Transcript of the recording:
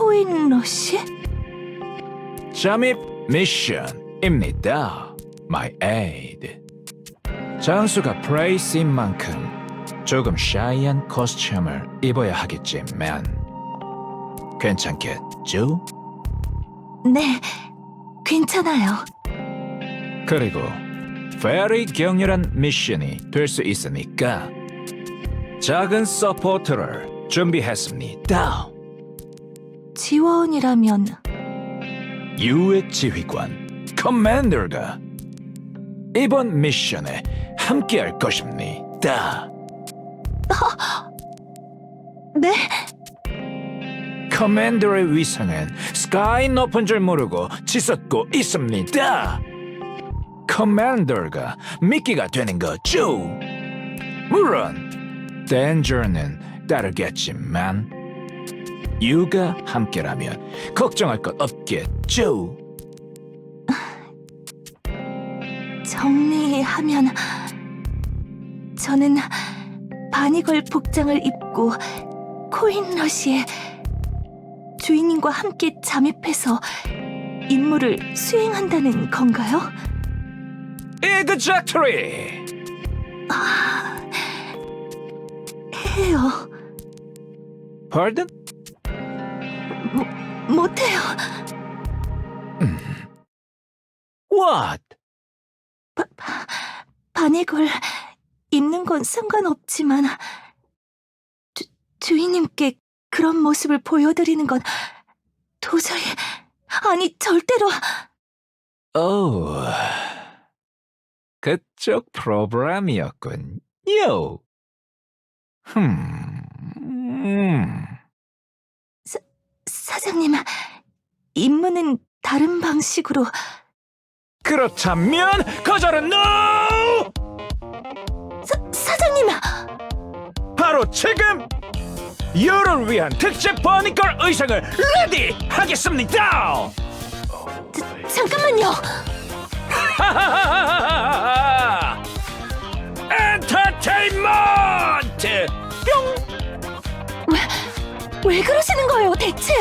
코인 러시? 잠입 미션입니다. My aid. 장수가 프레이스인 만큼 조금 샤이한 코스튬을 입어야 하겠지만 괜찮겠죠? 네, 괜찮아요. 그리고 very 격렬한 미션이 될 수 있으니까 작은 서포트를 준비했습니다. 지원이라면 유해 지휘관 커맨더가 이번 미션에 함께할 것입니다. 네, 커맨더의 위상은 스카이 높은 줄 모르고 치솟고 있습니다. 커맨더가 미끼가 되는 거죠. 물론 댄저는 따르겠지만 유가 함께라면 걱정할 것 없겠죠. 정리하면 저는 바니걸 복장을 입고 코인 러시에 주인님과 함께 잠입해서 임무를 수행한다는 건가요? Exactly. 해요. Pardon? 못해요. What? 바니걸 입는 건 상관없지만 주, 주인님께 그런 모습을 보여드리는 건 도저히 아니 절대로 오, 그쪽 프로그램이었군 요. 흠, 음. 사장님 임무는 다른 방식으로 그렇다면 거절은 NO! 사, 사장님 바로 지금 유를 위한 특제 버니걸 의상을 레디 하겠습니다. 자, 잠깐만요 하하하하하하! 왜 그러시는 거예요 대체